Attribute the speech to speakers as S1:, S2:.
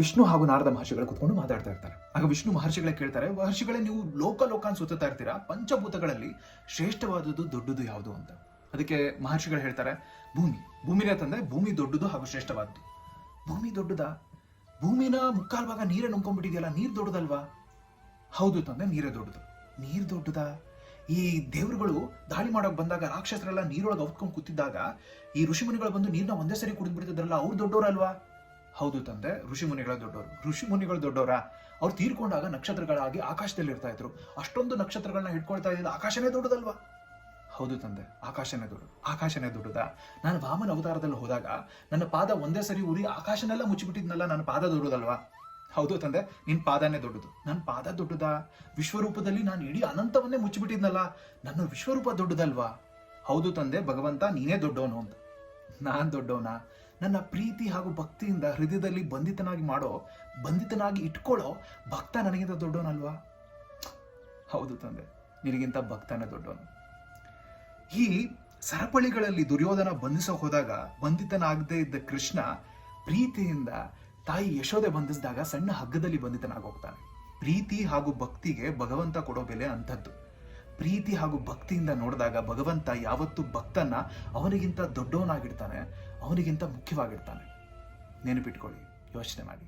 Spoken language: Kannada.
S1: ವಿಷ್ಣು ಹಾಗೂ ನಾರದ ಮಹರ್ಷಿಗಳು ಕುತ್ಕೊಂಡು ಮಾತಾಡ್ತಾ ಇರ್ತಾರೆ. ಆಗ ವಿಷ್ಣು ಮಹರ್ಷಿಗಳೇ ಕೇಳ್ತಾರೆ, ಮಹರ್ಷಿಗಳೇ, ನೀವು ಲೋಕ ಲೋಕಾನ್ ಸುತ್ತಾ ಇರ್ತೀರಾ? ಪಂಚಭೂತಗಳಲ್ಲಿ ಶ್ರೇಷ್ಠವಾದದ್ದು ದೊಡ್ಡದು ಯಾವುದು ಅಂತ. ಅದಕ್ಕೆ ಮಹರ್ಷಿಗಳು ಹೇಳ್ತಾರೆ, ಭೂಮಿ, ಭೂಮಿನೇ ತಂದೆ ಭೂಮಿ ದೊಡ್ಡದು ಹಾಗೂ ಶ್ರೇಷ್ಠವಾದದ್ದು ಭೂಮಿ ದೊಡ್ಡದಾ? ಭೂಮಿನ ಮುಕ್ಕಾಲ್ ಭಾಗ ನೀರೇ ನುಂಕೊಂಡ್ಬಿಟ್ಟಿದೆಯಲ್ಲ ನೀರು ದೊಡ್ಡದಲ್ವಾ? ಹೌದು ತಂದೆ, ನೀರೇ ದೊಡ್ಡದು. ನೀರು ದೊಡ್ಡದಾ? ಈ ದೇವರುಗಳು ದಾಳಿ ಮಾಡೋಕೆ ಬಂದಾಗ, ರಾಕ್ಷಸರೆಲ್ಲ ನೀರೊಳಗೆ ಅವತ್ಕೊಂಡು ಕೂತಿದ್ದಾಗ, ಈ ಋಷಿಮುನಿಗಳು ಬಂದು ನೀರನ್ನ ಒಂದೇ ಸರಿ ಕುಡಿದು ಬಿಡ್ತಿದ್ರಲ್ಲ ಅವ್ರು ದೊಡ್ಡವರಲ್ವಾ ಹೌದು ತಂದೆ, ಋಷಿಮುನಿಗಳ ದೊಡ್ಡವರು ಋಷಿಮುನಿಗಳು ದೊಡ್ಡವರ ಅವ್ರು ತೀರ್ಕೊಂಡಾಗ ನಕ್ಷತ್ರಗಳಾಗಿ ಆಕಾಶದಲ್ಲಿ ಇರ್ತಾ ಇದ್ರು. ಅಷ್ಟೊಂದು ನಕ್ಷತ್ರಗಳನ್ನ ಹಿಡ್ಕೊಳ್ತಾ ಇದ್ದಿದ್ದು ಆಕಾಶನೇ ದೊಡ್ಡದಲ್ವಾ? ಹೌದು ತಂದೆ, ಆಕಾಶನೇ ದೊಡ್ಡದು, ಆಕಾಶನೇ ದೊಡ್ಡದಾ? ನಾನು ವಾಮನ ಅವತಾರದಲ್ಲಿ ಹೋದಾಗ ನನ್ನ ಪಾದ ಒಂದೇ ಸರಿ ಉರಿ ಆಕಾಶನೆಲ್ಲ ಮುಚ್ಚಿಬಿಟ್ಟಿದ್ನಲ್ಲ, ನನ್ನ ಪಾದ ದೊಡ್ಡದಲ್ವಾ? ಹೌದು ತಂದೆ, ನಿನ್ ಪಾದನೇ ದೊಡ್ಡದು. ನನ್ನ ಪಾದ ದೊಡ್ಡದಾ? ವಿಶ್ವರೂಪದಲ್ಲಿ ನಾನು ಇಡೀ ಅನಂತವನ್ನೇ ಮುಚ್ಚಿಬಿಟ್ಟಿದ್ನಲ್ಲ, ನನ್ನ ವಿಶ್ವರೂಪ ದೊಡ್ಡದಲ್ವಾ? ಹೌದು ತಂದೆ, ಭಗವಂತ ನೀನೇ ದೊಡ್ಡವನು ಅಂತ. ನಾನ್ ದೊಡ್ಡವನ? ನನ್ನ ಪ್ರೀತಿ ಹಾಗೂ ಭಕ್ತಿಯಿಂದ ಹೃದಯದಲ್ಲಿ ಬಂಧಿತನಾಗಿ ಮಾಡೋ, ಬಂಧಿತನಾಗಿ ಇಟ್ಕೊಳ್ಳೋ ಭಕ್ತ ನನಗಿಂತ ದೊಡ್ಡವನಲ್ವಾ? ಹೌದು ತಂದೆ, ನಿನಗಿಂತ ಭಕ್ತನೇ ದೊಡ್ಡವನು. ಈ ಸರಪಳಿಗಳಲ್ಲಿ ದುರ್ಯೋಧನ ಬಂಧಿಸೋ ಹೋದಾಗ ಬಂಧಿತನಾಗದೇ ಇದ್ದ ಕೃಷ್ಣ ಪ್ರೀತಿಯಿಂದ ತಾಯಿ ಯಶೋದೆ ಬಂಧಿಸಿದಾಗ ಸಣ್ಣ ಹಗ್ಗದಲ್ಲಿ ಬಂಧಿತನಾಗಿ ಹೋಗ್ತಾನೆ ಪ್ರೀತಿ ಹಾಗೂ ಭಕ್ತಿಗೆ ಭಗವಂತ ಕೊಡೋ ಬೆಲೆ ಅಂಥದ್ದು. ಪ್ರೀತಿ ಹಾಗೂ ಭಕ್ತಿಯಿಂದ ನೋಡಿದಾಗ ಭಗವಂತ ಯಾವತ್ತು ಭಕ್ತನ ಅವನಿಗಿಂತ ದೊಡ್ಡವನಾಗಿರ್ತಾನೆ ಅವನಿಗಿಂತ ಮುಖ್ಯವಾಗಿರ್ತಾನೆ ನೆನಪಿಟ್ಕೊಳ್ಳಿ ಯೋಚನೆ ಮಾಡಿ.